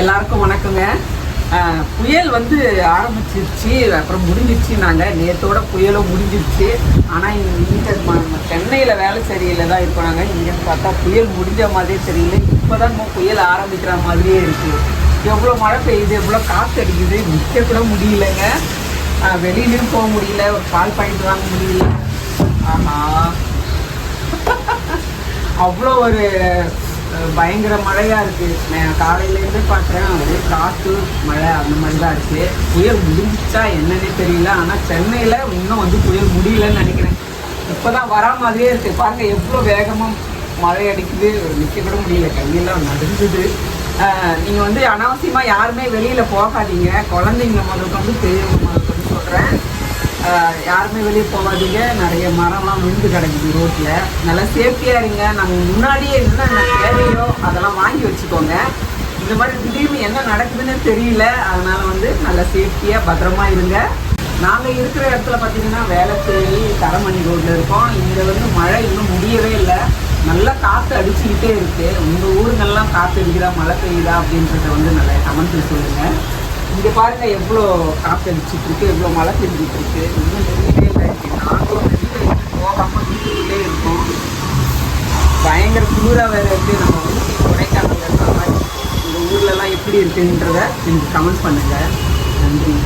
எல்லாருக்கும் வணக்கங்க. புயல் வந்து ஆரம்பிச்சிருச்சு அப்புறம் முடிஞ்சிருச்சு நாங்கள் நேற்றோட புயலும் முடிஞ்சிருச்சு. ஆனால் இங்கே சென்னையில் வேலை சரியில்லை தான் இருக்கோம் நாங்கள் இங்கே பார்த்தா புயல் முடிஞ்ச மாதிரியே தெரியல. இப்போ தான் புயல் ஆரம்பிக்கிற மாதிரியே இருக்குது எவ்வளோ மழை பெய்யுது எவ்வளோ காற்று அடிக்குது நிற்க கூட முடியலங்க. வெளியிலையும் போக முடியல ஒரு பால் பாயிண்ட் வாங்க முடியல. ஆஹா. அவ்வளோ ஒரு பயங்கர மழையாக இருக்குது நான் காலையிலேருந்து பார்க்குறேன் ஒரே காற்று மழை அந்த மாதிரி தான் இருக்குது புயல் முடிஞ்சிச்சா என்னன்னே தெரியல ஆனால் சென்னையில் இன்னும் வந்து புயல் முடியலன்னு நினைக்கிறேன். இப்போ தான் வரா மாதிரியே இருக்குது பாருங்கள் எவ்வளோ வேகமாக மழை அடிக்குது. நிற்க கூட முடியல. கையெல்லாம் நடந்தது நீங்கள் வந்து அனாவசியமாக யாருமே வெளியில் போகாதீங்க. குழந்தைங்க முதல்கொண்டு பெரியவங்க யாருமே வெளியே போகாதீங்க. நிறைய மரம்லாம் விழுந்து கிடக்குது ரோட்டில் நல்லா சேஃப்டியாக இருங்க. நாங்கள் முன்னாடியே என்னென்ன தேவையோ அதெல்லாம் வாங்கி வச்சுக்கோங்க. இந்த மாதிரி திடீர்னு என்ன நடக்குதுன்னு தெரியல. அதனால் வந்து நல்லா சேஃப்டியாக பத்திரமா இருங்க. நாங்கள் இருக்கிற இடத்துல பார்த்தீங்கன்னா வேளச்சேரி தரமணி ரோட்டில் இருக்கோம். இங்கே வந்து மழை இன்னும் முடியவே இல்லை. நல்லா காற்று அடிச்சுக்கிட்டே இருக்குது உங்கள் ஊருங்கள்லாம் காற்று அடிக்குதா மழை பெய்யுதா அப்படின்றத வந்து நல்லா கமெண்ட்டில் சொல்லுங்கள் இங்கே பாருங்கள் எவ்வளோ காற்று அடிச்சிட்டு இருக்கு எவ்வளோ மழை பெஞ்சிட்டு இருக்கு. இன்னும் தெரியவே இல்லை. நாங்களும் வெளியில் போகாமல் வீட்டுக்கிட்டே இருக்கோம். பயங்கர குளிராக வேறு இருக்குது நம்ம ஊட்டி கொடைக்கானல் இருக்கிற மாதிரி. இந்த ஊர்லலாம் எப்படி இருக்குன்றத எனக்கு கமெண்ட் பண்ணுங்கள் நன்றி.